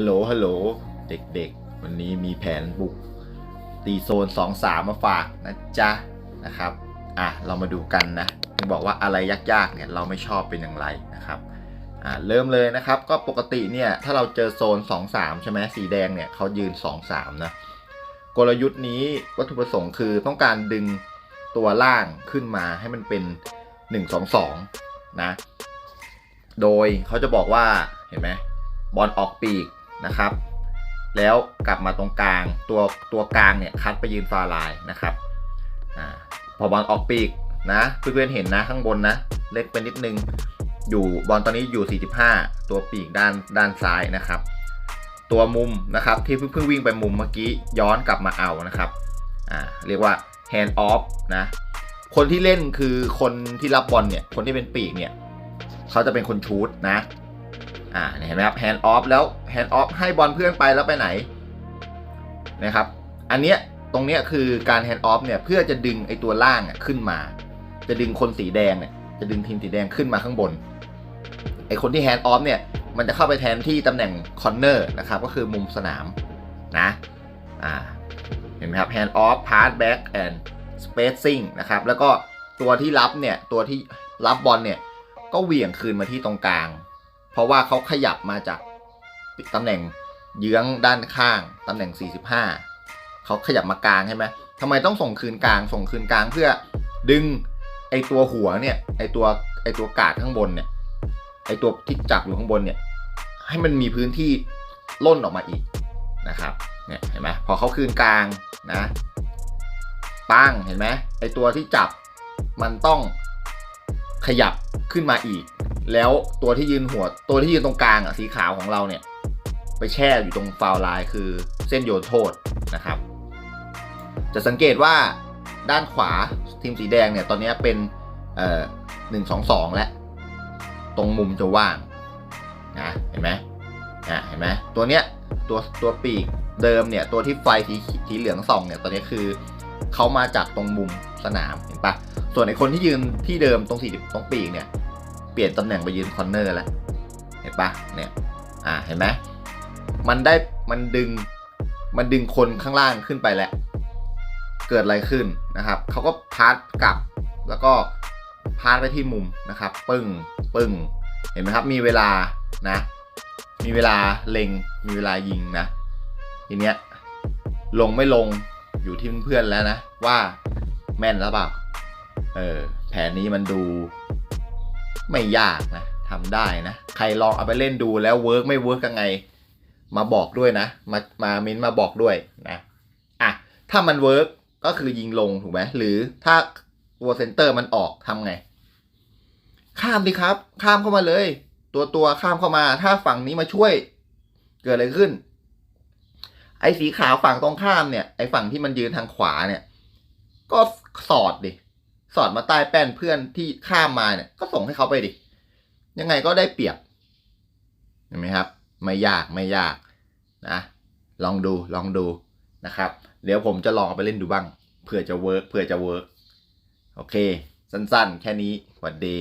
ฮัลโหล ฮัลโหล เด็กๆ วันนี้มีแผนบุก ตีโซน 2-3 มาฝากนะจ๊ะ นะครับ อะ เรามาดูกันนะถึงบอกว่าอะไรยากๆ เนี่ย เราไม่ชอบเป็นอย่างไรนะครับ อ่า เริ่มเลยนะครับ ก็ปกติเนี่ย ถ้าเราเจอโซน 2-3 ใช่ไหมสีแดงเนี่ยเขายืน 2-3 นะ กลยุทธ์นี้วัตถุประสงค์คือต้องการดึงตัวล่างขึ้นมาให้มันเป็น 1-2-2 นะ โดยเขาจะบอกว่า เห็นไหมบอลออกปีก นะครับ แล้วกลับมาตรงกลางตัวตัวกลางเนี่ยคัดไปยืนฟาลายนะครับอพอบอลออกปีกนะเพื่อนๆเห็นนะข้างบนนะ เล็กไปนิดนึงอยู่บอลตอนนี้อยู่ 45 ตัวปีกด้านด้านซ้ายนะครับ ตัวมุมนะครับที่เพิ่งวิ่งไปมุมเมื่อกี้ย้อนกลับมาเอานะครับอ่าเรียกว่า hand off นะคนที่เล่นคือคนที่รับบอลเนี่ยคนที่เป็นปีกเนี่ยเขาจะเป็นคนชูดนะ อ่าเห็นไหมครับ hand off แล้ว hand off ให้บอลเพื่อนไปแล้วไปไหนนะครับ อันเนี้ยตรงเนี้ยคือการ hand off เนี่ยเพื่อจะดึงไอตัวล่างอะขึ้นมา จะดึงคนสีแดงเนี่ยจะดึงทีมสีแดงขึ้นมาข้างบนไอคนที่ hand off เนี่ยมันจะเข้าไปแทนที่ตำแหน่ง corner นะครับก็คือมุมสนามนะอ่าเห็นไหมครับ hand off pass back and spacing นะครับแล้วก็ตัวที่รับเนี่ยตัวที่รับบอลเนี่ยก็เหวี่ยงคืนมาที่ตรงกลาง เพราะว่าเขาขยับมาจากตำแหน่งเยื้องด้านข้างตำแหน่ง 45 เขาขยับมากลางใช่ไหมทำไมต้องส่งคืนกลาง ส่งคืนกลางเพื่อดึงไอตัวหัวเนี่ย ไอตัวไอตัวกาดข้างบนเนี่ย ไอตัวที่จับอยู่ข้างบนเนี่ย ให้มันมีพื้นที่ล่นออกมาอีกนะครับ เนี่ยเห็นไหมพอเขาคืนกลางนะปังเห็นไหมไอตัวที่จับมันต้องขยับขึ้นมาอีก แล้วตัวที่ยืนหัวตัวที่ยืนตรงกลางอะสีขาวของเราเนี่ย ไปแช่อยู่ตรงฟาวล์ไลน์คือเส้นโยนโทษนะครับ จะสังเกตว่าด้านขวาทีมสีแดงเนี่ยตอนนี้เป็นเอ่อหนึ่งสองสองแล้วตรงมุมจะว่างนะเห็นไหมนะเห็นไหมตัวเนี้ยตัวตัวปีกเดิมเนี่ยตัวที่ไฟสีสีเหลืองส่องเนี่ยตอนนี้คือเขามาจากตรงมุมสนามเห็นปะส่วนไอคนที่ยืนที่เดิมตรงสีตรงปีกเนี่ย ปลี่ยนตำแหน่งไปยืนคอนเนอร์แล้วเห็นปะเนี่ยอ่าเห็นไหมมันได้มันดึงมันดึงคนข้างล่างขึ้นไปแล้ว เกิดอะไรขึ้นนะครับเขาก็พาร์ทกลับแล้วก็พาร์ทไปที่มุมนะครับ ปึ้งปึ้งเห็นไหมครับ มีเวลานะ มีเวลาเล็ง มีเวลายิงนะ ทีเนี้ยลงไม่ลงอยู่ที่เพื่อนแล้วนะ ว่าแม่นแล้วเปล่าเออแผนนี้มันดู ไม่ยากนะทำได้นะ ใครลองเอาไปเล่นดูแล้วเวิร์กไม่เวิร์กยังไง มาบอกด้วยนะ มามาเม้นมาบอกด้วยนะอะถ้ามันเวิร์กก็คือยิงลงถูกไหมหรือถ้าตัวเซนเตอร์มันออกทำไง ข้ามดิครับ ข้ามเข้ามาเลย ตัวตัวข้ามเข้ามา ถ้าฝั่งนี้มาช่วย เกิดอะไรขึ้น ไอ้สีขาวฝั่งตรงข้ามเนี่ย ไอ้ฝั่งที่มันยืนทางขวาเนี่ย ก็สอดดิ สอดมาใต้แป้นเพื่อนที่ข้ามมาเนี่ย ก็ส่งให้เขาไปดิ ยังไงก็ได้เปรียบ เห็นไหมครับ ไม่ยากไม่ยากนะ ลองดูลองดูนะครับ เดี๋ยวผมจะลองเอาไปเล่นดูบ้าง เผื่อจะเวิร์กเผื่อจะเวิร์กโอเค สั้นๆ แค่นี้สวัสดี